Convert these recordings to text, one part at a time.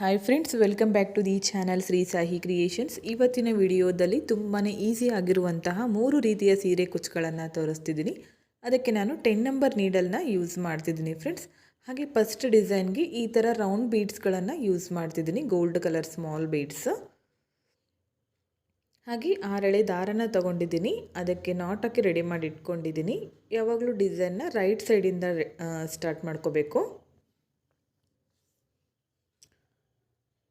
Hi friends welcome back to the channel Shri Sahi creations ಇವತ್ತಿನ ವಿಡಿಯೋದಲ್ಲಿ ತುಂಬಾ easy ಆಗಿರುವಂತಹ ಮೂರು ರೀತಿಯ ಸೀರೆ ಕುಚ್ಚುಗಳನ್ನು ತೋರಿಸ್ತಿದ್ದೀನಿ. ಅದಕ್ಕೆ ನಾನು ಟೆನ್ ನಂಬರ್ ನೀಡಲ್ನ ಯೂಸ್ ಮಾಡ್ತಿದ್ದೀನಿ ಫ್ರೆಂಡ್ಸ್ ಹಾಗೆ ಫಸ್ಟ್ ಡಿಸೈನ್ಗೆ ಈ ಥರ ರೌಂಡ್ ಬೀಡ್ಸ್ಗಳನ್ನು ಯೂಸ್ ಮಾಡ್ತಿದ್ದೀನಿ ಗೋಲ್ಡ್ ಕಲರ್ ಸ್ಮಾಲ್ ಬೀಡ್ಸ್ ಹಾಗೆ ಆರಳೆ ದಾರನ ತಗೊಂಡಿದ್ದೀನಿ. ಅದಕ್ಕೆ ನಾಟಕ್ಕೆ ರೆಡಿ ಮಾಡಿ ಇಟ್ಕೊಂಡಿದ್ದೀನಿ ಯಾವಾಗಲೂ ಡಿಸೈನ್ನ ರೈಟ್ ಸೈಡಿಂದ ಸ್ಟಾರ್ಟ್ ಮಾಡ್ಕೋಬೇಕು.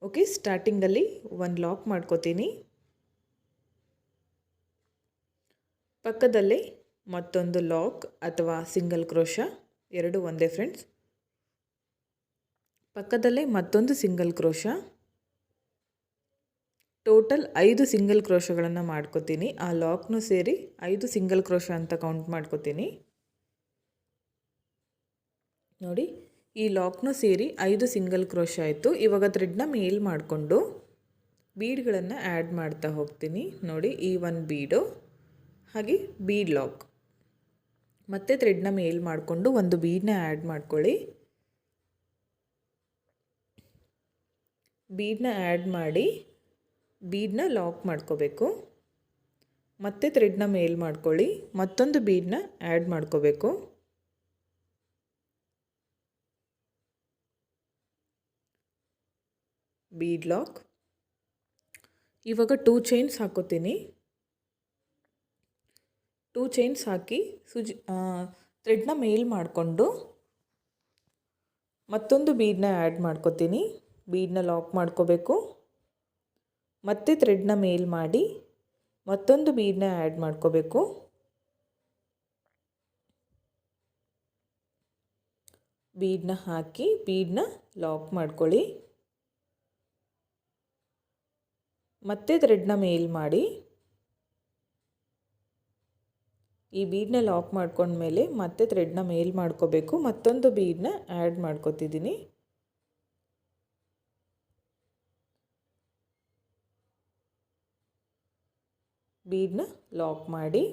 ಓಕೆ ಸ್ಟಾರ್ಟಿಂಗಲ್ಲಿ ಒಂದು ಲಾಕ್ ಮಾಡ್ಕೋತೀನಿ. ಪಕ್ಕದಲ್ಲೇ ಮತ್ತೊಂದು ಲಾಕ್ ಅಥವಾ ಸಿಂಗಲ್ ಕ್ರೋಶ ಎರಡು ಒಂದೇ ಫ್ರೆಂಡ್ಸ್ ಪಕ್ಕದಲ್ಲೇ ಮತ್ತೊಂದು ಸಿಂಗಲ್ ಕ್ರೋಶ ಟೋಟಲ್ ಐದು ಸಿಂಗಲ್ ಕ್ರೋಶಗಳನ್ನು ಮಾಡ್ಕೋತೀನಿ. ಆ ಲಾಕ್ನೂ ಸೇರಿ ಐದು ಸಿಂಗಲ್ ಕ್ರೋಶ ಅಂತ ಕೌಂಟ್ ಮಾಡ್ಕೋತೀನಿ. ನೋಡಿ ಈ ಲಾಕ್ನೂ ಸೇರಿ ಐದು ಸಿಂಗಲ್ ಕ್ರೋಶ ಆಯಿತು. ಇವಾಗ ಥ್ರೆಡ್ನ ಮೇಲ್ ಮಾಡಿಕೊಂಡು ಬೀಡ್ಗಳನ್ನು ಆ್ಯಡ್ ಮಾಡ್ತಾ ಹೋಗ್ತೀನಿ. ನೋಡಿ, ಈ ಒಂದು ಬೀಡು, ಹಾಗೆ ಬೀಡ್ ಲಾಕ್. ಮತ್ತು ಥ್ರೆಡ್ನ ಮೇಲ್ ಮಾಡಿಕೊಂಡು ಒಂದು ಬೀಡನ್ನ ಆ್ಯಡ್ ಮಾಡ್ಕೊಳ್ಳಿ. ಬೀಡನ್ನ ಆ್ಯಡ್ ಮಾಡಿ ಬೀಡನ್ನ ಲಾಕ್ ಮಾಡ್ಕೋಬೇಕು. ಮತ್ತೆ ಥ್ರೆಡ್ನ ಮೇಲ್ ಮಾಡ್ಕೊಳ್ಳಿ. ಮತ್ತೊಂದು ಬೀಡನ್ನ ಆ್ಯಡ್ ಮಾಡ್ಕೋಬೇಕು. ಬೀಡ್ ಲಾಕ್ ಇವಾಗ ಟೂ ಚೈನ್ಸ್ ಹಾಕೋತೀನಿ. ಟೂ ಚೈನ್ಸ್ ಹಾಕಿ ಸುಜಿ ಥ್ರೆಡ್ನ ಮೇಲ್ ಮಾಡಿಕೊಂಡು ಮತ್ತೊಂದು ಬೀಡನ್ನ ಆ್ಯಡ್ ಮಾಡ್ಕೋತೀನಿ. ಬೀಡನ್ನ ಲಾಕ್ ಮಾಡ್ಕೋಬೇಕು. ಮತ್ತೆ ಥ್ರೆಡ್ನ ಮೇಲ್ ಮಾಡಿ ಮತ್ತೊಂದು ಬೀಡನ್ನ ಆ್ಯಡ್ ಮಾಡ್ಕೋಬೇಕು. ಬೀಡನ್ನ ಹಾಕಿ ಬೀಡನ್ನ ಲಾಕ್ ಮಾಡ್ಕೊಳ್ಳಿ. ಮತ್ತೆ ಥ್ರೆಡ್ನ ಮೇಲ್ ಮಾಡಿ, ಈ ಬೀಡನ್ನ ಲಾಕ್ ಮಾಡ್ಕೊಂಡ್ಮೇಲೆ ಮತ್ತೆ ಥ್ರೆಡ್ನ ಮೇಲ್ ಮಾಡ್ಕೋಬೇಕು. ಮತ್ತೊಂದು ಬೀಡನ್ನ ಆ್ಯಡ್ ಮಾಡ್ಕೋತಿದ್ದೀನಿ. ಬೀಡನ್ನ ಲಾಕ್ ಮಾಡಿ,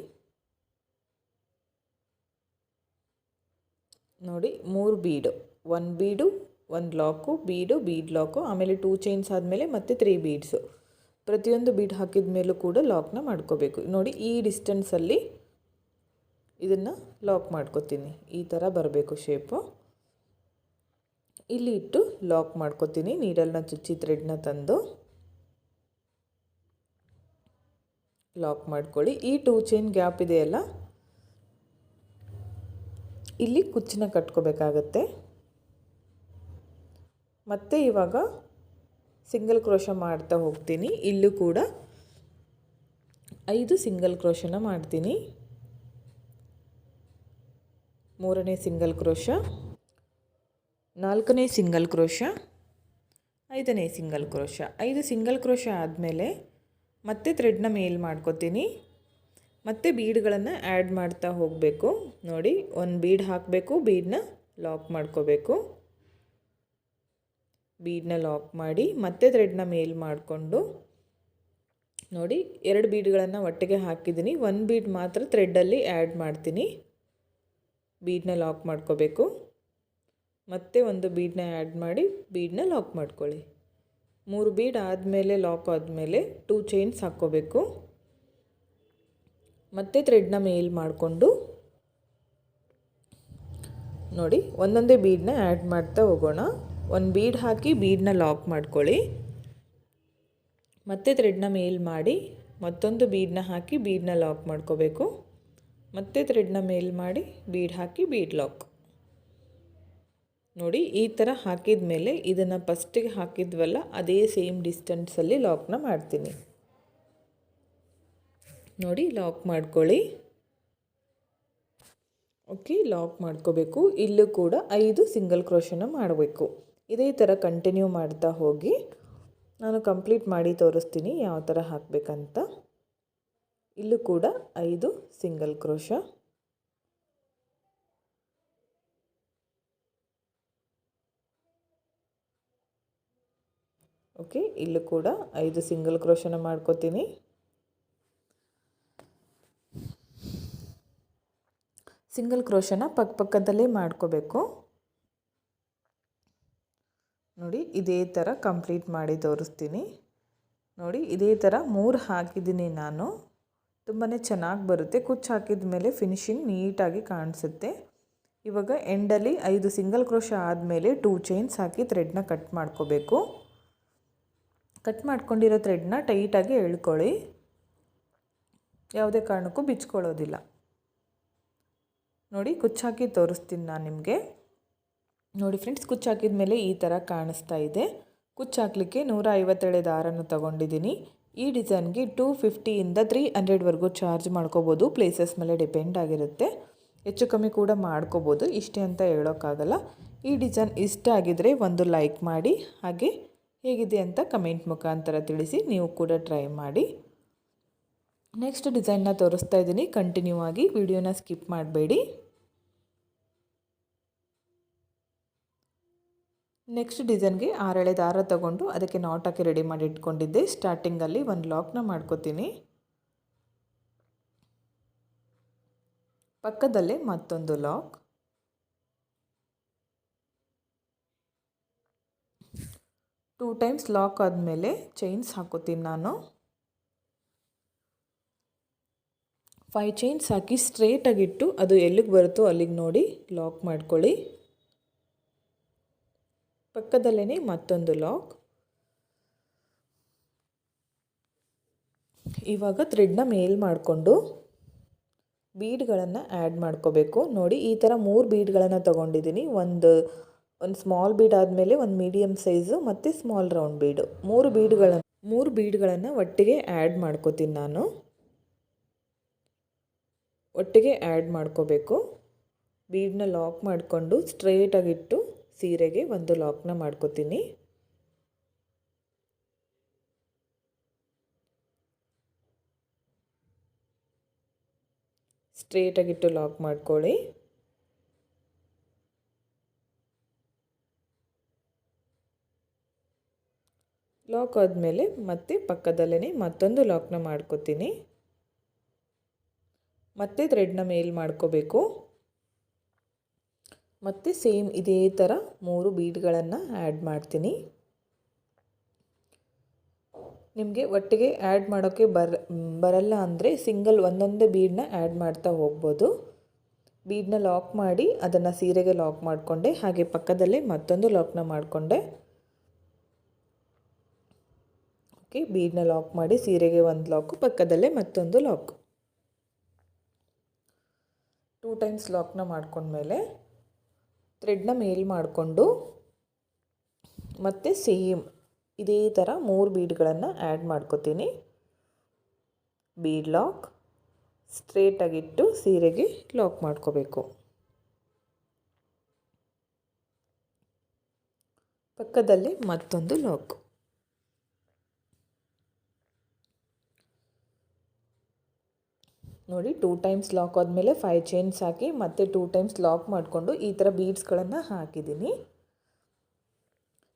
ನೋಡಿ ಮೂರು ಬೀಡು ಒಂದು ಬೀಡು ಒಂದು ಲಾಕು ಬೀಡು ಬೀಡ್ ಲಾಕು ಆಮೇಲೆ ಟೂ ಚೈನ್ಸ್ ಆದಮೇಲೆ ಮತ್ತೆ ತ್ರೀ ಬೀಡ್ಸು ಪ್ರತಿಯೊಂದು ಬೀಡ್ ಹಾಕಿದ ಮೇಲೂ ಕೂಡ ಲಾಕ್ನ ಮಾಡ್ಕೋಬೇಕು. ನೋಡಿ, ಈ ಡಿಸ್ಟೆನ್ಸಲ್ಲಿ ಇದನ್ನು ಲಾಕ್ ಮಾಡ್ಕೋತೀನಿ. ಈ ಥರ ಬರಬೇಕು ಶೇಪು ಇಲ್ಲಿ ಇಟ್ಟು ಲಾಕ್ ಮಾಡ್ಕೋತೀನಿ ನೀಡಲ್ನ ಚುಚ್ಚಿ ಥ್ರೆಡ್ನ ತಂದು ಲಾಕ್ ಮಾಡ್ಕೊಳ್ಳಿ. ಈ ಟೂ ಚೈನ್ ಗ್ಯಾಪ್ ಇದೆಯಲ್ಲ ಇಲ್ಲಿ ಕುಚ್ಚನ್ನ ಕಟ್ಕೋಬೇಕಾಗತ್ತೆ. ಮತ್ತೆ ಇವಾಗ ಸಿಂಗಲ್ ಕ್ರೋಶ ಮಾಡ್ತಾ ಹೋಗ್ತೀನಿ. ಇಲ್ಲೂ ಕೂಡ ಐದು ಸಿಂಗಲ್ ಕ್ರೋಶನ ಮಾಡ್ತೀನಿ. ಮೂರನೇ ಸಿಂಗಲ್ ಕ್ರೋಶ, ನಾಲ್ಕನೇ ಸಿಂಗಲ್ ಕ್ರೋಶ, ಐದನೇ ಸಿಂಗಲ್ ಕ್ರೋಶ. ಐದು ಸಿಂಗಲ್ ಕ್ರೋಶ ಆದಮೇಲೆ ಮತ್ತೆ ಥ್ರೆಡ್ನ ಮೇಲ್ ಮಾಡ್ಕೋತೀನಿ. ಮತ್ತೆ ಬೀಡ್ಗಳನ್ನು ಆ್ಯಡ್ ಮಾಡ್ತಾ ಹೋಗಬೇಕು. ನೋಡಿ, ಒಂದು ಬೀಡ್ ಹಾಕಬೇಕು ಬೀಡನ್ನ ಲಾಕ್ ಮಾಡ್ಕೋಬೇಕು. ಬೀಡನ್ನ ಲಾಕ್ ಮಾಡಿ ಮತ್ತೆ ಥ್ರೆಡ್ನ ಮೇಲ್ ಮಾಡಿಕೊಂಡು ನೋಡಿ ಎರಡು ಬೀಡ್ಗಳನ್ನು ಒಟ್ಟಿಗೆ ಹಾಕಿದ್ದೀನಿ. ಒಂದು ಬೀಡ್ ಮಾತ್ರ ಥ್ರೆಡ್ಡಲ್ಲಿ ಆ್ಯಡ್ ಮಾಡ್ತೀನಿ. ಬೀಡನ್ನ ಲಾಕ್ ಮಾಡ್ಕೋಬೇಕು. ಮತ್ತೆ ಒಂದು ಬೀಡನ್ನ ಆ್ಯಡ್ ಮಾಡಿ ಬೀಡನ್ನ ಲಾಕ್ ಮಾಡ್ಕೊಳ್ಳಿ. ಮೂರು ಬೀಡ್ ಆದಮೇಲೆ ಲಾಕ್ ಆದಮೇಲೆ ಟೂ ಚೈನ್ಸ್ ಹಾಕ್ಕೋಬೇಕು. ಮತ್ತೆ ಥ್ರೆಡ್ನ ಮೇಲ್ ಮಾಡಿಕೊಂಡು ನೋಡಿ ಒಂದೊಂದೇ ಬೀಡನ್ನ ಆ್ಯಡ್ ಮಾಡ್ತಾ ಹೋಗೋಣ. ಒಂದು ಬೀಡ್ ಹಾಕಿ ಬೀಡನ್ನ ಲಾಕ್ ಮಾಡ್ಕೊಳ್ಳಿ. ಮತ್ತೆ ಥ್ರೆಡ್ನ ಮೇಲ್ ಮಾಡಿ ಮತ್ತೊಂದು ಬೀಡನ್ನ ಹಾಕಿ ಬೀಡನ್ನ ಲಾಕ್ ಮಾಡ್ಕೋಬೇಕು. ಮತ್ತೆ ಥ್ರೆಡ್ನ ಮೇಲ್ ಮಾಡಿ ಬೀಡ್ ಹಾಕಿ ಬೀಡ್ ಲಾಕ್. ನೋಡಿ, ಈ ಥರ ಹಾಕಿದ ಮೇಲೆ ಇದನ್ನು ಫಸ್ಟಿಗೆ ಹಾಕಿದ್ವಲ್ಲ, ಅದೇ ಸೇಮ್ ಡಿಸ್ಟೆನ್ಸಲ್ಲಿ ಲಾಕ್ನ ಮಾಡ್ತೀನಿ. ನೋಡಿ ಲಾಕ್ ಮಾಡ್ಕೊಳ್ಳಿ. ಓಕೆ ಲಾಕ್ ಮಾಡ್ಕೋಬೇಕು. ಇಲ್ಲೂ ಕೂಡ ಐದು ಸಿಂಗಲ್ ಕ್ರೋಶನ ಮಾಡಬೇಕು. ಇದೇ ಥರ ಕಂಟಿನ್ಯೂ ಮಾಡ್ತಾ ಹೋಗಿ ನಾನು ಕಂಪ್ಲೀಟ್ ಮಾಡಿ ತೋರಿಸ್ತೀನಿ ಯಾವ ಥರ ಹಾಕಬೇಕಂತ. ಇಲ್ಲೂ ಕೂಡ ಐದು ಸಿಂಗಲ್ ಕ್ರೋಶ ಓಕೆ ಇಲ್ಲೂ ಕೂಡ ಐದು ಸಿಂಗಲ್ ಕ್ರೋಶನ ಮಾಡ್ಕೋತೀನಿ. ಸಿಂಗಲ್ ಕ್ರೋಶನ ಪಕ್ಕ ಪಕ್ಕದಲ್ಲೇ ಮಾಡ್ಕೋಬೇಕು. ನೋಡಿ, ಇದೇ ಥರ ಕಂಪ್ಲೀಟ್ ಮಾಡಿ ತೋರಿಸ್ತೀನಿ. ನೋಡಿ, ಇದೇ ಥರ ಮೂರು ಹಾಕಿದ್ದೀನಿ ನಾನು. ತುಂಬಾ ಚೆನ್ನಾಗಿ ಬರುತ್ತೆ. ಕುಚ್ಚು ಹಾಕಿದ ಮೇಲೆ ಫಿನಿಶಿಂಗ್ ನೀಟಾಗಿ ಕಾಣಿಸುತ್ತೆ. ಇವಾಗ ಎಂಡಲ್ಲಿ ಐದು ಸಿಂಗಲ್ ಕ್ರೋಶ ಆದಮೇಲೆ ಟೂ ಚೈನ್ಸ್ ಹಾಕಿ ಥ್ರೆಡ್ನ ಕಟ್ ಮಾಡ್ಕೋಬೇಕು. ಕಟ್ ಮಾಡ್ಕೊಂಡಿರೋ ಥ್ರೆಡ್ನ ಟೈಟಾಗಿ ಎಳ್ಕೊಳ್ಳಿ. ಯಾವುದೇ ಕಾರಣಕ್ಕೂ ಬಿಚ್ಕೊಳ್ಳೋದಿಲ್ಲ. ನೋಡಿ ಕುಚ್ಚಾಕಿ ತೋರಿಸ್ತೀನಿ ನಾನು ನಿಮಗೆ. ನೋಡಿ ಫ್ರೆಂಡ್ಸ್ ಕುಚ್ಚು ಹಾಕಿದ ಮೇಲೆ ಈ ಥರ ಕಾಣಿಸ್ತಾ ಇದೆ. ಕುಚ್ಚು ಹಾಕಲಿಕ್ಕೆ ನೂರ ಐವತ್ತೇಳು ದಾರನ್ನು ತೊಗೊಂಡಿದ್ದೀನಿ. ಈ ಡಿಸೈನ್ಗೆ ಟೂ ಫಿಫ್ಟಿಯಿಂದ ತ್ರೀ ಹಂಡ್ರೆಡ್ವರೆಗೂ ಚಾರ್ಜ್ ಮಾಡ್ಕೋಬೋದು. ಪ್ಲೇಸಸ್ ಮೇಲೆ ಡಿಪೆಂಡ್ ಆಗಿರುತ್ತೆ. ಹೆಚ್ಚು ಕಮ್ಮಿ ಕೂಡ ಮಾಡ್ಕೋಬೋದು. ಇಷ್ಟೇ ಅಂತ ಹೇಳೋಕ್ಕಾಗಲ್ಲ. ಈ ಡಿಸೈನ್ ಇಷ್ಟ ಆಗಿದರೆ ಒಂದು ಲೈಕ್ ಮಾಡಿ, ಹಾಗೆ ಹೇಗಿದೆ ಅಂತ ಕಮೆಂಟ್ ಮುಖಾಂತರ ತಿಳಿಸಿ, ನೀವು ಕೂಡ ಟ್ರೈ ಮಾಡಿ. ನೆಕ್ಸ್ಟ್ ಡಿಸೈನ್ನ ತೋರಿಸ್ತಾ ಇದ್ದೀನಿ. ಕಂಟಿನ್ಯೂ ಆಗಿ ವಿಡಿಯೋನ ಸ್ಕಿಪ್ ಮಾಡಬೇಡಿ. ನೆಕ್ಸ್ಟ್ ಡಿಸೈನ್ಗೆ ಆರೆಳೆ ದಾರ ತಗೊಂಡು ಅದಕ್ಕೆ ನಾಟ್ ಹಾಕಿ ರೆಡಿ ಮಾಡಿ ಇಟ್ಕೊಂಡಿದ್ದೆ. ಸ್ಟಾರ್ಟಿಂಗಲ್ಲಿ ಒಂದು ಲಾಕ್ನ ಮಾಡ್ಕೋತೀನಿ. ಪಕ್ಕದಲ್ಲೇ ಮತ್ತೊಂದು ಲಾಕ್ ಟೂ ಟೈಮ್ಸ್ ಲಾಕ್ ಆದಮೇಲೆ ಚೈನ್ಸ್ ಹಾಕೋತೀನಿ ನಾನು. ಫೈವ್ ಚೈನ್ಸ್ ಹಾಕಿ ಸ್ಟ್ರೇಟಾಗಿಟ್ಟು ಅದು ಎಲ್ಲಿಗೆ ಬರುತ್ತೋ ಅಲ್ಲಿಗೆ ನೋಡಿ ಲಾಕ್ ಮಾಡ್ಕೊಳ್ಳಿ. ಪಕ್ಕದಲ್ಲೇ ಮತ್ತೊಂದು ಲಾಕ್. ಇವಾಗ ಥ್ರೆಡ್ನ ಮೇಲ್ ಮಾಡಿಕೊಂಡು ಬೀಡ್ಗಳನ್ನು ಆ್ಯಡ್ ಮಾಡ್ಕೋಬೇಕು. ನೋಡಿ, ಈ ಥರ ಮೂರು ಬೀಡ್ಗಳನ್ನು ತೊಗೊಂಡಿದ್ದೀನಿ ಒಂದು ಒಂದು ಸ್ಮಾಲ್ ಬೀಡ್ ಆದಮೇಲೆ ಒಂದು ಮೀಡಿಯಮ್ ಸೈಜು ಮತ್ತು ಸ್ಮಾಲ್ ರೌಂಡ್ ಬೀಡು. ಮೂರು ಬೀಡ್ಗಳನ್ನು ಮೂರು ಬೀಡ್ಗಳನ್ನು ಒಟ್ಟಿಗೆ ಆ್ಯಡ್ ಮಾಡ್ಕೋತೀನಿ ನಾನು. ಒಟ್ಟಿಗೆ ಆ್ಯಡ್ ಮಾಡ್ಕೋಬೇಕು. ಬೀಡನ್ನ ಲಾಕ್ ಮಾಡಿಕೊಂಡು ಸ್ಟ್ರೈಟಾಗಿಟ್ಟು ಸೀರೆಗೆ ಒಂದು ಲಾಕ್ನ ಮಾಡ್ಕೋತೀನಿ. ಸ್ಟ್ರೇಟಾಗಿಟ್ಟು ಲಾಕ್ ಮಾಡ್ಕೊಳ್ಳಿ. ಲಾಕ್ ಆದಮೇಲೆ ಮತ್ತೆ ಪಕ್ಕದಲ್ಲೇ ಮತ್ತೊಂದು ಲಾಕ್ನ ಮಾಡ್ಕೋತೀನಿ. ಮತ್ತೆ ಥ್ರೆಡ್ನ ಮೇಲ್ ಮಾಡ್ಕೋಬೇಕು. ಮತ್ತು ಸೇಮ್ ಇದೇ ಥರ ಮೂರು ಬೀಡ್ಗಳನ್ನು ಆ್ಯಡ್ ಮಾಡ್ತೀನಿ. ನಿಮಗೆ ಒಟ್ಟಿಗೆ ಆ್ಯಡ್ ಮಾಡೋಕ್ಕೆ ಬರ, ಬರಲ್ಲ ಅಂದರೆ ಸಿಂಗಲ್ ಒಂದೊಂದೇ ಬೀಡನ್ನ ಆ್ಯಡ್ ಮಾಡ್ತಾ ಹೋಗ್ಬೋದು. ಬೀಡನ್ನ ಲಾಕ್ ಮಾಡಿ ಅದನ್ನು ಸೀರೆಗೆ ಲಾಕ್ ಮಾಡಿಕೊಂಡೆ, ಹಾಗೆ ಪಕ್ಕದಲ್ಲೇ ಮತ್ತೊಂದು ಲಾಕ್ನ ಮಾಡಿಕೊಂಡೆ. ಓಕೆ ಬೀಡನ್ನ ಲಾಕ್ ಮಾಡಿ ಸೀರೆಗೆ ಒಂದು ಲಾಕು ಪಕ್ಕದಲ್ಲೇ ಮತ್ತೊಂದು ಲಾಕ್ ಟೂ ಟೈಮ್ಸ್ ಲಾಕ್ನ ಮಾಡ್ಕೊಂಡ್ಮೇಲೆ ಥ್ರೆಡ್ನ ಮೇಲ್ ಮಾಡಿಕೊಂಡು ಮತ್ತು ಸೇಮ್ ಇದೇ ಥರ ಮೂರು ಬೀಡ್ಗಳನ್ನು ಆ್ಯಡ್ ಮಾಡ್ಕೋತೀನಿ. ಬೀಡ್ ಲಾಕ್, ಸ್ಟ್ರೇಟಾಗಿಟ್ಟು ಸೀರೆಗೆ ಲಾಕ್ ಮಾಡ್ಕೋಬೇಕು. ಪಕ್ಕದಲ್ಲಿ ಮತ್ತೊಂದು ಲಾಕ್. ನೋಡಿ ಟೂ ಟೈಮ್ಸ್ ಲಾಕ್ ಆದಮೇಲೆ ಫೈವ್ ಚೈನ್ಸ್ ಹಾಕಿ ಮತ್ತೆ ಟೂ ಟೈಮ್ಸ್ ಲಾಕ್ ಮಾಡಿಕೊಂಡು ಈ ಥರ ಬೀಡ್ಸ್ಗಳನ್ನು ಹಾಕಿದ್ದೀನಿ.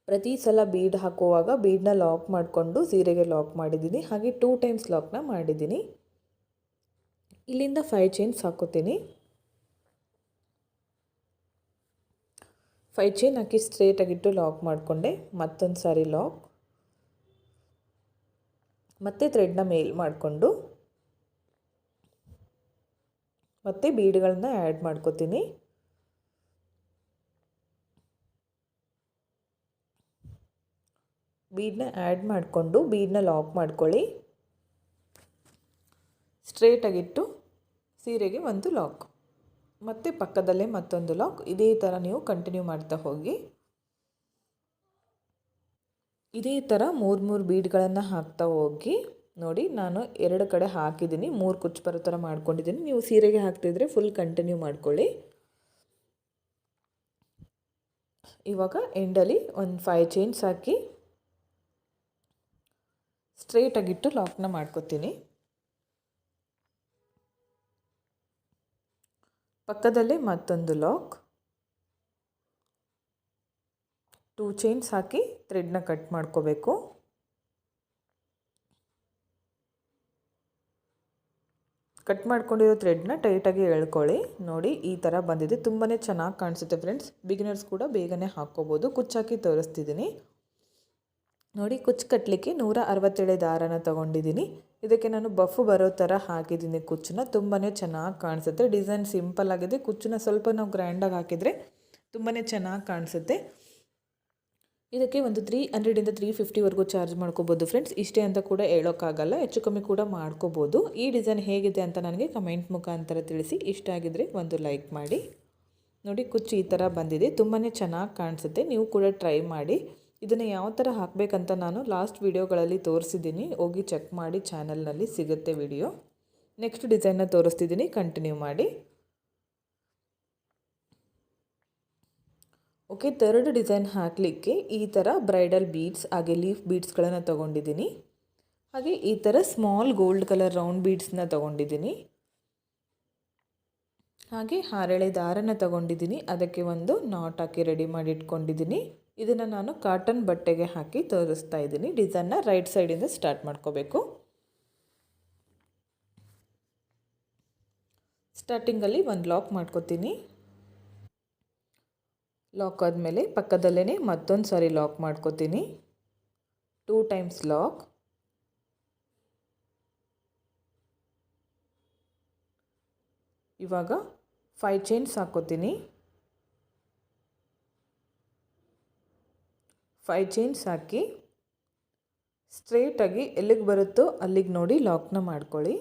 ಪ್ರತಿ ಸಲ ಬೀಡ್ ಹಾಕುವಾಗ ಬೀಡನ್ನ ಲಾಕ್ ಮಾಡಿಕೊಂಡು ಸೀರೆಗೆ ಲಾಕ್ ಮಾಡಿದ್ದೀನಿ. ಹಾಗೆ ಟೂ ಟೈಮ್ಸ್ ಲಾಕ್ನ ಮಾಡಿದ್ದೀನಿ. ಇಲ್ಲಿಂದ ಫೈವ್ ಚೈನ್ಸ್ ಹಾಕೋತೀನಿ. ಫೈವ್ ಚೈನ್ ಹಾಕಿ ಸ್ಟ್ರೇಟಾಗಿಟ್ಟು ಲಾಕ್ ಮಾಡಿಕೊಂಡೆ. ಮತ್ತೊಂದು ಸಾರಿ ಲಾಕ್ ಮತ್ತೆ ಥ್ರೆಡ್ನ ಮೇಲ್ ಮಾಡಿಕೊಂಡು. ಮತ್ತು ಬೀಡ್ಗಳನ್ನ ಆ್ಯಡ್ ಮಾಡ್ಕೋತೀನಿ. ಬೀಡನ್ನ ಆ್ಯಡ್ ಮಾಡಿಕೊಂಡು ಬೀಡನ್ನ ಲಾಕ್ ಮಾಡ್ಕೊಳ್ಳಿ. ಸ್ಟ್ರೇಟಾಗಿಟ್ಟು ಸೀರೆಗೆ ಒಂದು ಲಾಕ್ ಮತ್ತು ಪಕ್ಕದಲ್ಲೇ ಮತ್ತೊಂದು ಲಾಕ್ ಇದೇ ಥರ ನೀವು ಕಂಟಿನ್ಯೂ ಮಾಡ್ತಾ ಹೋಗಿ. ಇದೇ ಥರ ಮೂರು ಮೂರು ಬೀಡ್ಗಳನ್ನು ಹಾಕ್ತಾ ಹೋಗಿ. ನೋಡಿ ನಾನು ಎರಡು ಕಡೆ ಹಾಕಿದ್ದೀನಿ. ಮೂರು ಕುಚ್ಚು ಬರೋ ಥರ ಮಾಡ್ಕೊಂಡಿದ್ದೀನಿ. ನೀವು ಸೀರೆಗೆ ಹಾಕ್ತಿದ್ರೆ ಫುಲ್ ಕಂಟಿನ್ಯೂ ಮಾಡ್ಕೊಳ್ಳಿ. ಇವಾಗ ಎಂಡಲ್ಲಿ ಒಂದು ಫೈವ್ ಚೈನ್ಸ್ ಹಾಕಿ ಸ್ಟ್ರೇಟಾಗಿಟ್ಟು ಲಾಕ್ನ ಮಾಡ್ಕೊತೀನಿ. ಪಕ್ಕದಲ್ಲೇ ಮತ್ತೊಂದು ಲಾಕ್ ಟೂ ಚೈನ್ಸ್ ಹಾಕಿ ಥ್ರೆಡ್ನ ಕಟ್ ಮಾಡ್ಕೋಬೇಕು. ಕಟ್ ಮಾಡ್ಕೊಂಡಿರೋ ಥ್ರೆಡ್ನ ಟೈಟಾಗಿ ಎಳ್ಕೊಳ್ಳಿ. ನೋಡಿ, ಈ ಥರ ಬಂದಿದೆ. ತುಂಬಾ ಚೆನ್ನಾಗಿ ಕಾಣಿಸುತ್ತೆ ಫ್ರೆಂಡ್ಸ್ ಬಿಗಿನರ್ಸ್ ಕೂಡ ಬೇಗನೆ ಹಾಕ್ಕೋಬೋದು. ಕುಚ್ಚಾಕಿ ತೋರಿಸ್ತಿದ್ದೀನಿ ನೋಡಿ, ಕುಚ್ಚು ಕಟ್ಟಲಿಕ್ಕೆ ನೂರ ಅರವತ್ತೇಳು ದಾರನ ತೊಗೊಂಡಿದ್ದೀನಿ ಇದಕ್ಕೆ ನಾನು ಬಫ್ ಬರೋ ಥರ ಹಾಕಿದ್ದೀನಿ ಕುಚ್ಚನ್ನ. ತುಂಬಾ ಚೆನ್ನಾಗಿ ಕಾಣಿಸುತ್ತೆ. ಡಿಸೈನ್ ಸಿಂಪಲ್ ಆಗಿದೆ. ಕುಚ್ಚನ್ನ ಸ್ವಲ್ಪ ನಾವು ಗ್ರ್ಯಾಂಡಾಗಿ ಹಾಕಿದರೆ ತುಂಬಾ ಚೆನ್ನಾಗಿ ಕಾಣಿಸುತ್ತೆ. ಇದಕ್ಕೆ ಒಂದು ತ್ರೀ ಹಂಡ್ರೆಡಿಂದ ತ್ರೀ ಫಿಫ್ಟಿವರೆಗೂ ಚಾರ್ಜ್ ಮಾಡ್ಕೋಬೋದು ಫ್ರೆಂಡ್ಸ್ ಇಷ್ಟೇ ಅಂತ ಕೂಡ ಹೇಳೋಕ್ಕಾಗಲ್ಲ, ಹೆಚ್ಚು ಕಮ್ಮಿ ಕೂಡ ಮಾಡ್ಕೋಬೋದು. ಈ ಡಿಸೈನ್ ಹೇಗಿದೆ ಅಂತ ನನಗೆ ಕಮೆಂಟ್ ಮುಖಾಂತರ ತಿಳಿಸಿ. ಇಷ್ಟ ಆಗಿದ್ರೆ ಒಂದು ಲೈಕ್ ಮಾಡಿ. ನೋಡಿ, ಕುಚ್ಚು ಈ ಥರ ಬಂದಿದೆ. ತುಂಬಾ ಚೆನ್ನಾಗಿ ಕಾಣಿಸುತ್ತೆ. ನೀವು ಕೂಡ ಟ್ರೈ ಮಾಡಿ. ಇದನ್ನು ಯಾವ ಥರ ಹಾಕಬೇಕಂತ ನಾನು ಲಾಸ್ಟ್ ವೀಡಿಯೋಗಳಲ್ಲಿ ತೋರಿಸಿದ್ದೀನಿ. ಹೋಗಿ ಚೆಕ್ ಮಾಡಿ ಚಾನಲ್ನಲ್ಲಿ ಸಿಗುತ್ತೆ ವಿಡಿಯೋ ನೆಕ್ಸ್ಟ್ ಡಿಸೈನ್ನ ತೋರಿಸ್ತಿದ್ದೀನಿ. ಕಂಟಿನ್ಯೂ ಮಾಡಿ. ಓಕೆ ಥರ್ಡ್ ಡಿಸೈನ್ ಹಾಕಲಿಕ್ಕೆ ಈ ಥರ ಬ್ರೈಡಲ್ ಬೀಡ್ಸ್, ಹಾಗೆ ಲೀಫ್ ಬೀಡ್ಸ್ಗಳನ್ನು ತೊಗೊಂಡಿದ್ದೀನಿ. ಹಾಗೆ ಈ ಥರ ಸ್ಮಾಲ್ ಗೋಲ್ಡ್ ಕಲರ್ ರೌಂಡ್ ಬೀಡ್ಸ್ನ ತೊಗೊಂಡಿದ್ದೀನಿ. ಹಾಗೆ ಹಾರಳೆ ದಾರನ ತೊಗೊಂಡಿದ್ದೀನಿ. ಅದಕ್ಕೆ ಒಂದು ನಾಟ್ ಹಾಕಿ ರೆಡಿ ಮಾಡಿ ಇಟ್ಕೊಂಡಿದ್ದೀನಿ. ಇದನ್ನು ನಾನು ಕಾಟನ್ ಬಟ್ಟೆಗೆ ಹಾಕಿ ತೋರಿಸ್ತಾ ಇದ್ದೀನಿ. ಡಿಸೈನ್ನ ರೈಟ್ ಸೈಡಿಂದ ಸ್ಟಾರ್ಟ್ ಮಾಡ್ಕೋಬೇಕು. ಸ್ಟಾರ್ಟಿಂಗಲ್ಲಿ ಒಂದು ಲಾಕ್ ಮಾಡ್ಕೋತೀನಿ. ಲಾಕ್ ಆದಮೇಲೆ ಪಕ್ಕದಲ್ಲೇ ಮತ್ತೊಂದು ಸಾರಿ ಲಾಕ್ ಮಾಡ್ಕೋತೀನಿ. ಟೂ ಟೈಮ್ಸ್ ಲಾಕ್ ಇವಾಗ ಫೈವ್ ಚೈನ್ಸ್ ಹಾಕೋತೀನಿ. ಫೈವ್ ಚೈನ್ಸ್ ಹಾಕಿ ಸ್ಟ್ರೇಟಾಗಿ ಎಲ್ಲಿಗೆ ಬರುತ್ತೋ ಅಲ್ಲಿಗೆ ನೋಡಿ ಲಾಕ್ನ ಮಾಡ್ಕೊಳ್ಳಿ.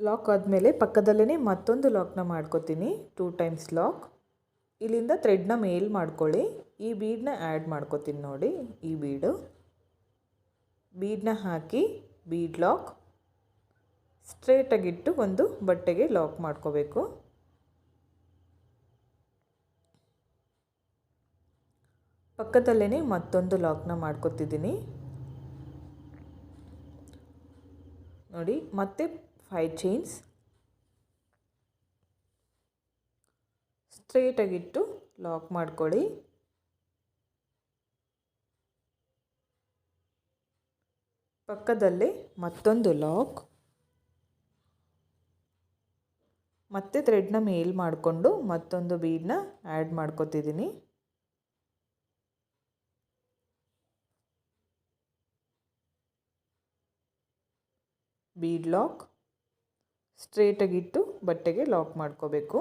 ಲಾಕ್ ಆದಮೇಲೆ ಪಕ್ಕದಲ್ಲೇ ಮತ್ತೊಂದು ಲಾಕ್ನ ಮಾಡ್ಕೋತೀನಿ. ಟೂ ಟೈಮ್ಸ್ ಲಾಕ್ ಇಲ್ಲಿಂದ ಥ್ರೆಡ್ನ ಮೇಲ್ ಮಾಡ್ಕೊಳ್ಳಿ. ಈ ಬೀಡನ್ನ ಆ್ಯಡ್ ಮಾಡ್ಕೋತೀನಿ ನೋಡಿ. ಈ ಬೀಡು ಬೀಡನ್ನ ಹಾಕಿ ಬೀಡ್ ಲಾಕ್ ಸ್ಟ್ರೇಟಾಗಿಟ್ಟು ಒಂದು ಬಟ್ಟೆಗೆ ಲಾಕ್ ಮಾಡ್ಕೋಬೇಕು. ಪಕ್ಕದಲ್ಲೇ ಮತ್ತೊಂದು ಲಾಕ್ನ ಮಾಡ್ಕೊತಿದ್ದೀನಿ. ನೋಡಿ, ಮತ್ತೆ ಫೈವ್ ಚೈನ್ಸ್ ಸ್ಟ್ರೇಟಾಗಿಟ್ಟು ಲಾಕ್ ಮಾಡ್ಕೊಳ್ಳಿ. ಪಕ್ಕದಲ್ಲೇ ಮತ್ತೊಂದು ಲಾಕ್ ಮತ್ತೆ ಥ್ರೆಡ್ನ ಮೇಲ್ ಮಾಡಿಕೊಂಡು ಮತ್ತೊಂದು ಬೀಡನ್ನ ಆ್ಯಡ್ ಮಾಡ್ಕೊತಿದ್ದೀನಿ ಬೀಡ್ ಲಾಕ್ ಸ್ಟ್ರೇಟಾಗಿಟ್ಟು ಬಟ್ಟೆಗೆ ಲಾಕ್ ಮಾಡ್ಕೋಬೇಕು.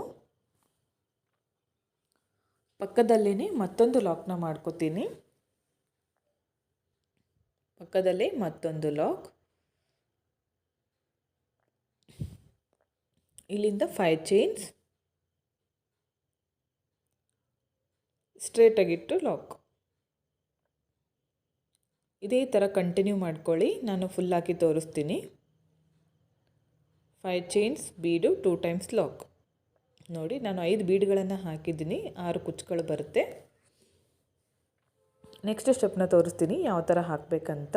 ಪಕ್ಕದಲ್ಲೇ ಮತ್ತೊಂದು ಲಾಕ್ನ ಮಾಡ್ಕೋತೀನಿ. ಪಕ್ಕದಲ್ಲೇ ಮತ್ತೊಂದು ಲಾಕ್ ಇಲ್ಲಿಂದ ಫೈವ್ ಚೈನ್ಸ್ ಸ್ಟ್ರೇಟಾಗಿಟ್ಟು ಲಾಕ್ ಇದೇ ಥರ ಕಂಟಿನ್ಯೂ ಮಾಡ್ಕೊಳ್ಳಿ. ನಾನು ಫುಲ್ ಹಾಕಿ ತೋರಿಸ್ತೀನಿ. Five chains bead two times lock ನೋಡಿ, ನಾನು ಐದು ಬೀಡ್ಗಳನ್ನು ಹಾಕಿದ್ದೀನಿ. ಆರು ಕುಚ್ಚುಗಳು ಬರುತ್ತೆ. ನೆಕ್ಸ್ಟ್ ಸ್ಟೆಪ್ನ ತೋರಿಸ್ತೀನಿ, ಯಾವ ಥರ ಹಾಕಬೇಕಂತ.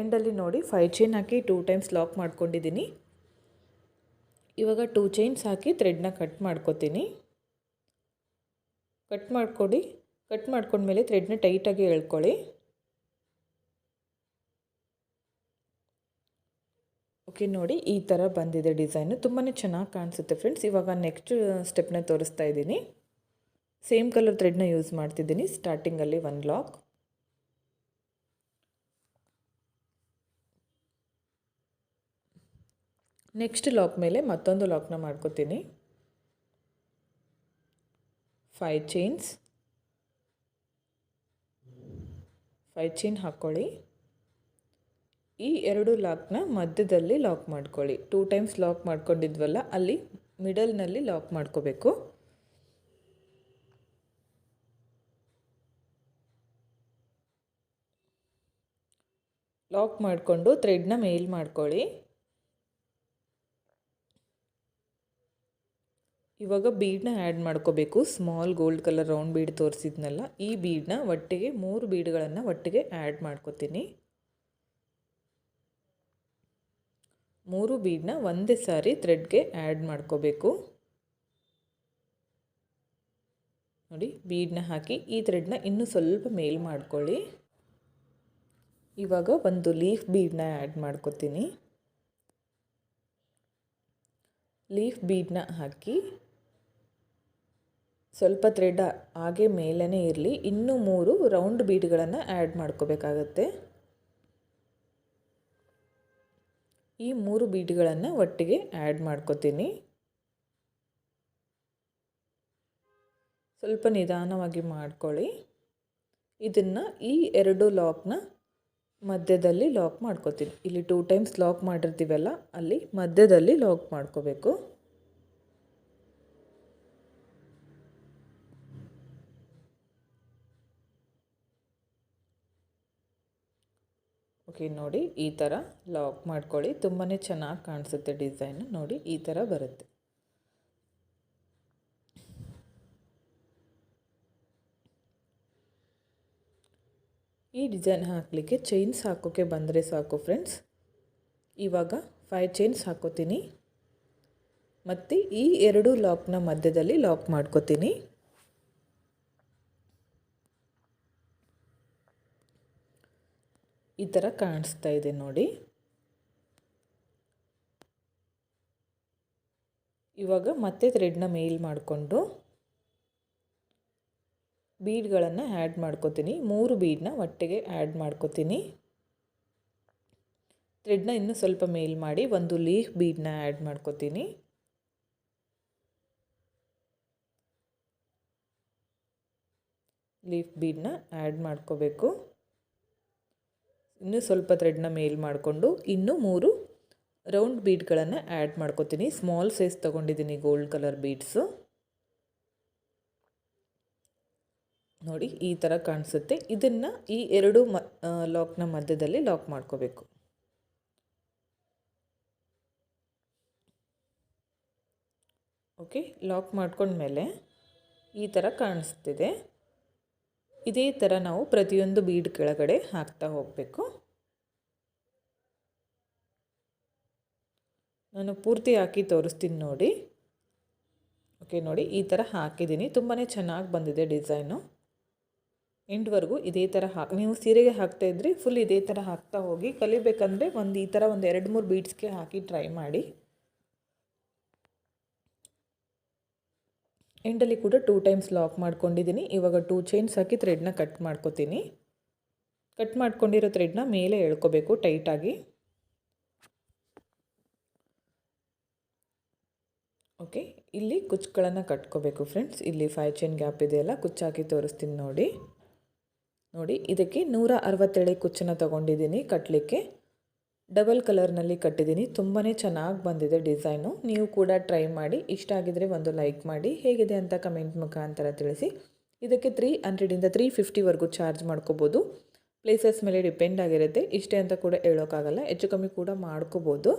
ಎಂಡಲ್ಲಿ ನೋಡಿ ಫೈವ್ ಚೈನ್ ಹಾಕಿ ಟೂ ಟೈಮ್ಸ್ ಲಾಕ್ ಮಾಡ್ಕೊಂಡಿದ್ದೀನಿ. ಇವಾಗ ಟೂ ಚೈನ್ಸ್ ಹಾಕಿ ಥ್ರೆಡ್ನ ಕಟ್ ಮಾಡ್ಕೋತೀನಿ. ಕಟ್ ಮಾಡ್ಕೊಡಿ ಕಟ್ ಮಾಡ್ಕೊಂಡ್ಮೇಲೆ ಥ್ರೆಡ್ನ ಟೈಟಾಗಿ ಎಳ್ಕೊಳ್ಳಿ. ಓಕೆ ನೋಡಿ, ಈ ಥರ ಬಂದಿದೆ ಡಿಸೈನು ತುಂಬಾ ಚೆನ್ನಾಗಿ ಕಾಣಿಸುತ್ತೆ ಫ್ರೆಂಡ್ಸ್ ಇವಾಗ ನೆಕ್ಸ್ಟ್ ಸ್ಟೆಪ್ನ ತೋರಿಸ್ತಾ ಇದ್ದೀನಿ. ಸೇಮ್ ಕಲರ್ ಥ್ರೆಡ್ನ ಯೂಸ್ ಮಾಡ್ತಿದ್ದೀನಿ ಸ್ಟಾರ್ಟಿಂಗಲ್ಲಿ ಒನ್ ಲಾಕ್ ನೆಕ್ಸ್ಟ್ ಲಾಕ್ ಮೇಲೆ ಮತ್ತೊಂದು ಲಾಕ್ನ ಮಾಡ್ಕೋತೀನಿ. ಫೈವ್ ಚೈನ್ಸ್ ಫೈವ್ ಚೈನ್ ಹಾಕ್ಕೊಳ್ಳಿ ಈ ಎರಡು ಲಾಕ್ನ ಮಧ್ಯದಲ್ಲಿ ಲಾಕ್ ಮಾಡ್ಕೊಳ್ಳಿ. ಟೂ ಟೈಮ್ಸ್ ಲಾಕ್ ಮಾಡ್ಕೊಂಡಿದ್ವಲ್ಲ, ಅಲ್ಲಿ ಮಿಡಲ್ನಲ್ಲಿ ಲಾಕ್ ಮಾಡ್ಕೋಬೇಕು. ಲಾಕ್ ಮಾಡಿಕೊಂಡು ಥ್ರೆಡ್ನ ಮೇಲ್ ಮಾಡ್ಕೊಳ್ಳಿ. ಇವಾಗ ಬೀಡನ್ನ ಆ್ಯಡ್ ಮಾಡ್ಕೋಬೇಕು. Small gold colour round bead ತೋರಿಸಿದ್ನಲ್ಲ, ಈ ಬೀಡನ್ನ ಒಟ್ಟಿಗೆ ಮೂರು ಬೀಡ್ಗಳನ್ನು ಒಟ್ಟಿಗೆ ಆ್ಯಡ್ ಮಾಡ್ಕೋತೀನಿ. ಮೂರು ಬೀಡನ್ನ ಒಂದೇ ಸಾರಿ ಥ್ರೆಡ್ಗೆ ಆ್ಯಡ್ ಮಾಡ್ಕೋಬೇಕು. ನೋಡಿ ಬೀಡನ್ನ ಹಾಕಿ ಈ ಥ್ರೆಡ್ನ ಇನ್ನೂ ಸ್ವಲ್ಪ ಮೇಲ್ ಮಾಡ್ಕೊಳ್ಳಿ. ಇವಾಗ ಒಂದು ಲೀಫ್ ಬೀಡನ್ನ ಆ್ಯಡ್ ಮಾಡ್ಕೋತೀನಿ. ಲೀಫ್ ಬೀಡನ್ನ ಹಾಕಿ ಸ್ವಲ್ಪ ಥ್ರೆಡ್ ಹಾಗೆ ಮೇಲೇ ಇರಲಿ. ಇನ್ನೂ ಮೂರು ರೌಂಡ್ ಬೀಡ್ಗಳನ್ನು ಆ್ಯಡ್ ಮಾಡ್ಕೋಬೇಕಾಗತ್ತೆ. ಈ ಮೂರು ಬೀಟ್ಗಳನ್ನು ಒಟ್ಟಿಗೆ ಆ್ಯಡ್ ಮಾಡ್ಕೋತೀನಿ. ಸ್ವಲ್ಪ ನಿಧಾನವಾಗಿ ಮಾಡ್ಕೊಳ್ಳಿ. ಇದನ್ನು ಈ ಎರಡು ಲಾಕ್ನ ಮಧ್ಯದಲ್ಲಿ ಲಾಕ್ ಮಾಡ್ಕೋತೀನಿ. ಇಲ್ಲಿ ಟೂ ಟೈಮ್ಸ್ ಲಾಕ್ ಮಾಡಿರ್ತೀವಲ್ಲ, ಅಲ್ಲಿ ಮಧ್ಯದಲ್ಲಿ ಲಾಕ್ ಮಾಡ್ಕೋಬೇಕು. ಓಕೆ ನೋಡಿ, ಈ ಥರ ಲಾಕ್ ಮಾಡ್ಕೊಳ್ಳಿ. ತುಂಬಾ ಚೆನ್ನಾಗಿ ಕಾಣಿಸುತ್ತೆ ಡಿಸೈನ್. ನೋಡಿ, ಈ ಥರ ಬರುತ್ತೆ. ಈ ಡಿಸೈನ್ ಹಾಕಲಿಕ್ಕೆ ಚೈನ್ಸ್ ಹಾಕೋಕ್ಕೆ ಬಂದರೆ ಸಾಕು ಫ್ರೆಂಡ್ಸ್ ಇವಾಗ ಫೈವ್ ಚೈನ್ಸ್ ಹಾಕೋತೀನಿ ಮತ್ತು ಈ ಎರಡು ಲಾಕ್ನ ಮಧ್ಯದಲ್ಲಿ ಲಾಕ್ ಮಾಡ್ಕೋತೀನಿ. ಈ ಥರ ಕಾಣಿಸ್ತಾ ಇದೆ ನೋಡಿ. ಇವಾಗ ಮತ್ತೆ ಥ್ರೆಡ್ನ ಮೇಲ್ ಮಾಡಿಕೊಂಡು ಬೀಡ್ಗಳನ್ನು ಆ್ಯಡ್ ಮಾಡ್ಕೋತೀನಿ. ಮೂರು ಬೀಡನ್ನ ಒಟ್ಟಿಗೆ ಆ್ಯಡ್ ಮಾಡ್ಕೋತೀನಿ. ಥ್ರೆಡ್ನ ಇನ್ನೂ ಸ್ವಲ್ಪ ಮೇಲ್ ಮಾಡಿ ಒಂದು ಲೀಫ್ ಬೀಡನ್ನ ಆ್ಯಡ್ ಮಾಡ್ಕೋತೀನಿ. ಲೀಫ್ ಬೀಡನ್ನ ಆ್ಯಡ್ ಮಾಡ್ಕೋಬೇಕು. ಇನ್ನೂ ಸ್ವಲ್ಪ ಥ್ರೆಡ್ನ ಮೇಲ್ ಮಾಡಿಕೊಂಡು ಇನ್ನೂ ಮೂರು ರೌಂಡ್ ಬೀಡ್ಗಳನ್ನು ಆ್ಯಡ್ ಮಾಡ್ಕೋತೀನಿ. ಸ್ಮಾಲ್ ಸೈಜ್ ತೊಗೊಂಡಿದ್ದೀನಿ ಗೋಲ್ಡ್ ಕಲರ್ ಬೀಡ್ಸು ನೋಡಿ, ಈ ಥರ ಕಾಣಿಸುತ್ತೆ. ಇದನ್ನು ಈ ಎರಡು ಮ ಲಾಕ್ನ ಮಧ್ಯದಲ್ಲಿ ಲಾಕ್ ಮಾಡ್ಕೋಬೇಕು. ಓಕೆ ಲಾಕ್ ಮಾಡ್ಕೊಂಡ್ಮೇಲೆ ಈ ಥರ ಕಾಣಿಸ್ತಿದೆ. ಇದೇ ಥರ ನಾವು ಪ್ರತಿಯೊಂದು ಬೀಡ್ ಕೆಳಗಡೆ ಹಾಕ್ತಾ ಹೋಗಬೇಕು. ನಾನು ಪೂರ್ತಿ ಹಾಕಿ ತೋರಿಸ್ತೀನಿ ನೋಡಿ. ಓಕೆ, ನೋಡಿ ಈ ಥರ ಹಾಕಿದ್ದೀನಿ. ತುಂಬಾ ಚೆನ್ನಾಗಿ ಬಂದಿದೆ ಡಿಸೈನು. ಎಂಡ್ವರೆಗೂ ಇದೇ ಥರ ಹಾಕಿ, ನೀವು ಸೀರೆಗೆ ಹಾಕ್ತಾ ಇದ್ದರೆ ಫುಲ್ ಇದೇ ಥರ ಹಾಕ್ತಾ ಹೋಗಿ ಕಲಿಬೇಕಂದ್ರೆ ಒಂದು ಈ ಥರ ಒಂದು ಎರಡು ಮೂರು ಬೀಡ್ಸ್ಗೆ ಹಾಕಿ ಟ್ರೈ ಮಾಡಿ. ಎಂಡಲ್ಲಿ ಕೂಡ ಟೂ ಟೈಮ್ಸ್ ಲಾಕ್ ಮಾಡ್ಕೊಂಡಿದ್ದೀನಿ. ಇವಾಗ ಟೂ ಚೈನ್ಸ್ ಹಾಕಿ ಥ್ರೆಡ್ನ ಕಟ್ ಮಾಡ್ಕೋತೀನಿ. ಕಟ್ ಮಾಡ್ಕೊಂಡಿರೋ ಥ್ರೆಡ್ನ ಮೇಲೆ ಎಳ್ಕೋಬೇಕು ಟೈಟಾಗಿ ಓಕೆ ಇಲ್ಲಿ ಕುಚ್ಚುಗಳನ್ನು ಕಟ್ಕೋಬೇಕು ಫ್ರೆಂಡ್ಸ್ ಇಲ್ಲಿ ಫೈವ್ ಚೈನ್ ಗ್ಯಾಪ್ ಇದೆಯಲ್ಲ ಕುಚ್ಚಾಕಿ ತೋರಿಸ್ತೀನಿ ನೋಡಿ. ನೋಡಿ, ಇದಕ್ಕೆ ನೂರ ಅರವತ್ತೇಳು ಕುಚ್ಚನ್ನು ತೊಗೊಂಡಿದ್ದೀನಿ ಕಟ್ಟಲಿಕ್ಕೆ ಡಬಲ್ ಕಲರ್ನಲ್ಲಿ ಕಟ್ಟಿದ್ದೀನಿ. ತುಂಬಾ ಚೆನ್ನಾಗಿ ಬಂದಿದೆ ಡಿಸೈನು. ನೀವು ಕೂಡ ಟ್ರೈ ಮಾಡಿ. ಇಷ್ಟ ಆಗಿದರೆ ಒಂದು ಲೈಕ್ ಮಾಡಿ. ಹೇಗಿದೆ ಅಂತ ಕಮೆಂಟ್ ಮುಖಾಂತರ ತಿಳಿಸಿ. ಇದಕ್ಕೆ ತ್ರೀ ಹಂಡ್ರೆಡಿಂದ ತ್ರೀ ಫಿಫ್ಟಿವರೆಗೂ ಚಾರ್ಜ್ ಮಾಡ್ಕೋಬೋದು. ಪ್ಲೇಸಸ್ ಮೇಲೆ ಡಿಪೆಂಡ್ ಆಗಿರುತ್ತೆ. ಇಷ್ಟೇ ಅಂತ ಕೂಡ ಹೇಳೋಕ್ಕಾಗಲ್ಲ. ಹೆಚ್ಚು ಕಮ್ಮಿ ಕೂಡ ಮಾಡ್ಕೋಬೋದು.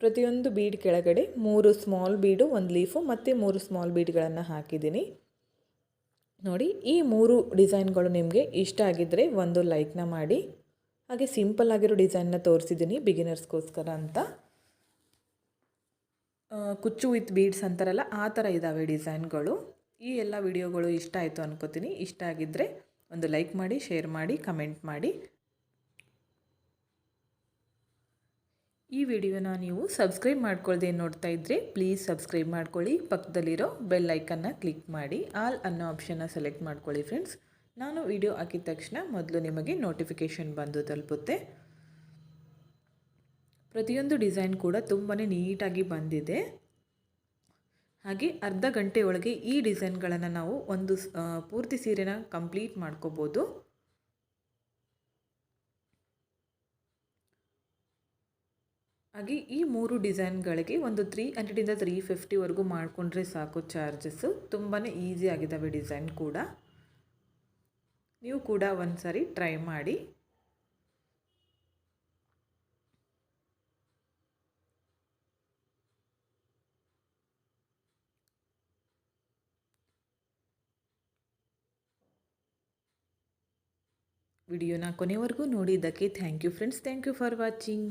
ಪ್ರತಿಯೊಂದು ಬೀಡ್ ಕೆಳಗಡೆ ಮೂರು ಸ್ಮಾಲ್ ಬೀಡು, ಒಂದು ಲೀಫು, ಮತ್ತು ಮೂರು ಸ್ಮಾಲ್ ಬೀಡ್ಗಳನ್ನು ಹಾಕಿದ್ದೀನಿ. ನೋಡಿ, ಈ ಮೂರು ಡಿಸೈನ್ಗಳು ನಿಮಗೆ ಇಷ್ಟ ಆಗಿದ್ದರೆ ಒಂದು ಲೈಕ್ನ ಮಾಡಿ. ಹಾಗೆ ಸಿಂಪಲ್ ಆಗಿರೋ ಡಿಸೈನ್ನ ತೋರಿಸಿದ್ದೀನಿ ಬಿಗಿನರ್ಸ್ಗೋಸ್ಕರ ಅಂತ. ಕುಚ್ಚು ವಿತ್ ಬೀಡ್ಸ್ ಅಂತಾರಲ್ಲ, ಆ ಥರ ಇದ್ದಾವೆ ಡಿಸೈನ್ಗಳು. ಈ ಎಲ್ಲ ವಿಡಿಯೋಗಳು ಇಷ್ಟ ಆಯಿತು ಅನ್ಕೋತೀನಿ. ಇಷ್ಟ ಆಗಿದ್ದರೆ ಒಂದು ಲೈಕ್ ಮಾಡಿ, ಶೇರ್ ಮಾಡಿ, ಕಮೆಂಟ್ ಮಾಡಿ. ಈ ವಿಡಿಯೋನ ನೀವು ಸಬ್ಸ್ಕ್ರೈಬ್ ಮಾಡ್ಕೊಳ್ದೆ ನೋಡ್ತಾ ಇದ್ದರೆ ಪ್ಲೀಸ್ ಸಬ್ಸ್ಕ್ರೈಬ್ ಮಾಡ್ಕೊಳ್ಳಿ. ಪಕ್ಕದಲ್ಲಿರೋ ಬೆಲ್ ಐಕನ್ನ ಕ್ಲಿಕ್ ಮಾಡಿ. ಆಲ್ ಅನ್ನೋ ಆಪ್ಷನ್ನ ಸೆಲೆಕ್ಟ್ ಮಾಡ್ಕೊಳ್ಳಿ ಫ್ರೆಂಡ್ಸ್ ನಾನು ವಿಡಿಯೋ ಹಾಕಿದ ತಕ್ಷಣ ಮೊದಲು ನಿಮಗೆ ನೋಟಿಫಿಕೇಷನ್ ಬಂದು ತಲುಪುತ್ತೆ. ಪ್ರತಿಯೊಂದು ಡಿಸೈನ್ ಕೂಡ ತುಂಬಾ ನೀಟಾಗಿ ಬಂದಿದೆ. ಹಾಗೆ ಅರ್ಧ ಗಂಟೆ ಒಳಗೆ ಈ ಡಿಸೈನ್ಗಳನ್ನು ನಾವು ಒಂದು ಪೂರ್ತಿ ಸೀರೆನ ಕಂಪ್ಲೀಟ್ ಮಾಡ್ಕೋಬೋದು. ಹಾಗೆ ಈ ಮೂರು ಡಿಸೈನ್ಗಳಿಗೆ ಒಂದು ತ್ರೀ ಹಂಡ್ರೆಡಿಂದ ತ್ರೀ ಫಿಫ್ಟಿವರೆಗೂ ಮಾಡಿಕೊಂಡ್ರೆ ಸಾಕು ಚಾರ್ಜಸ್ಸು. ತುಂಬಾ ಈಸಿ ಆಗಿದ್ದಾವೆ ಡಿಸೈನ್ ಕೂಡ. ನೀವು ಕೂಡ ಒಂದು ಸಾರಿ ಟ್ರೈ ಮಾಡಿ. ವಿಡಿಯೋನ ಕೊನೆವರೆಗೂ ನೋಡಿದ್ದಕ್ಕೆ thank you friends thank you for watching